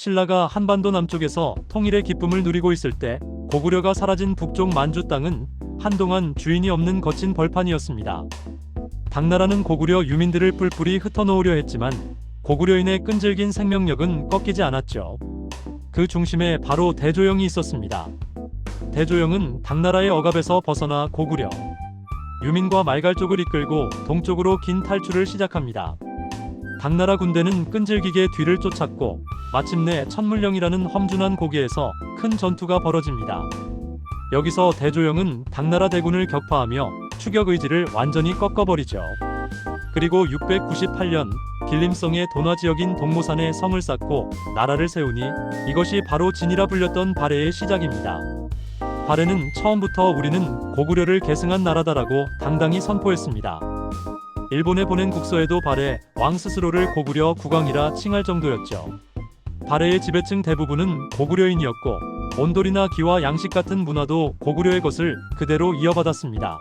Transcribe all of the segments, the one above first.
신라가 한반도 남쪽에서 통일의 기쁨을 누리고 있을 때 고구려가 사라진 북쪽 만주 땅은 한동안 주인이 없는 거친 벌판이었습니다. 당나라는 고구려 유민들을 뿔뿔이 흩어놓으려 했지만 고구려인의 끈질긴 생명력은 꺾이지 않았죠. 그 중심에 바로 대조영이 있었습니다. 대조영은 당나라의 억압에서 벗어나 고구려 유민과 말갈족을 이끌고 동쪽으로 긴 탈출을 시작합니다. 당나라 군대는 끈질기게 뒤를 쫓았고 마침내 천물령이라는 험준한 고개에서 큰 전투가 벌어집니다. 여기서 대조영은 당나라 대군을 격파하며 추격 의지를 완전히 꺾어버리죠. 그리고 698년 길림성의 돈화 지역인 동모산에 성을 쌓고 나라를 세우니 이것이 바로 진이라 불렸던 발해의 시작입니다. 발해는 처음부터 우리는 고구려를 계승한 나라다라고 당당히 선포했습니다. 일본에 보낸 국서에도 발해 왕 스스로를 고구려 국왕이라 칭할 정도였죠. 발해의 지배층 대부분은 고구려인이었고 온돌이나 기와 양식 같은 문화도 고구려의 것을 그대로 이어받았습니다.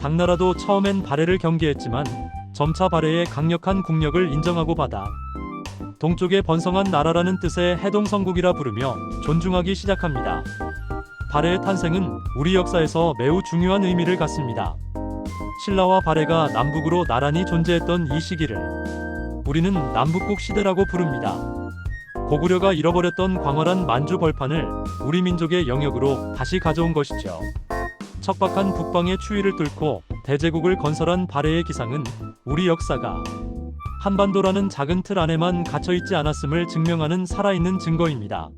당나라도 처음엔 발해를 경계했지만 점차 발해의 강력한 국력을 인정하고 받아 동쪽에 번성한 나라라는 뜻의 해동성국이라 부르며 존중하기 시작합니다. 발해의 탄생은 우리 역사에서 매우 중요한 의미를 갖습니다. 신라와 발해가 남북으로 나란히 존재했던 이 시기를 우리는 남북국 시대라고 부릅니다. 고구려가 잃어버렸던 광활한 만주 벌판을 우리 민족의 영역으로 다시 가져온 것이죠. 척박한 북방의 추위를 뚫고 대제국을 건설한 발해의 기상은 우리 역사가 한반도라는 작은 틀 안에만 갇혀 있지 않았음을 증명하는 살아있는 증거입니다.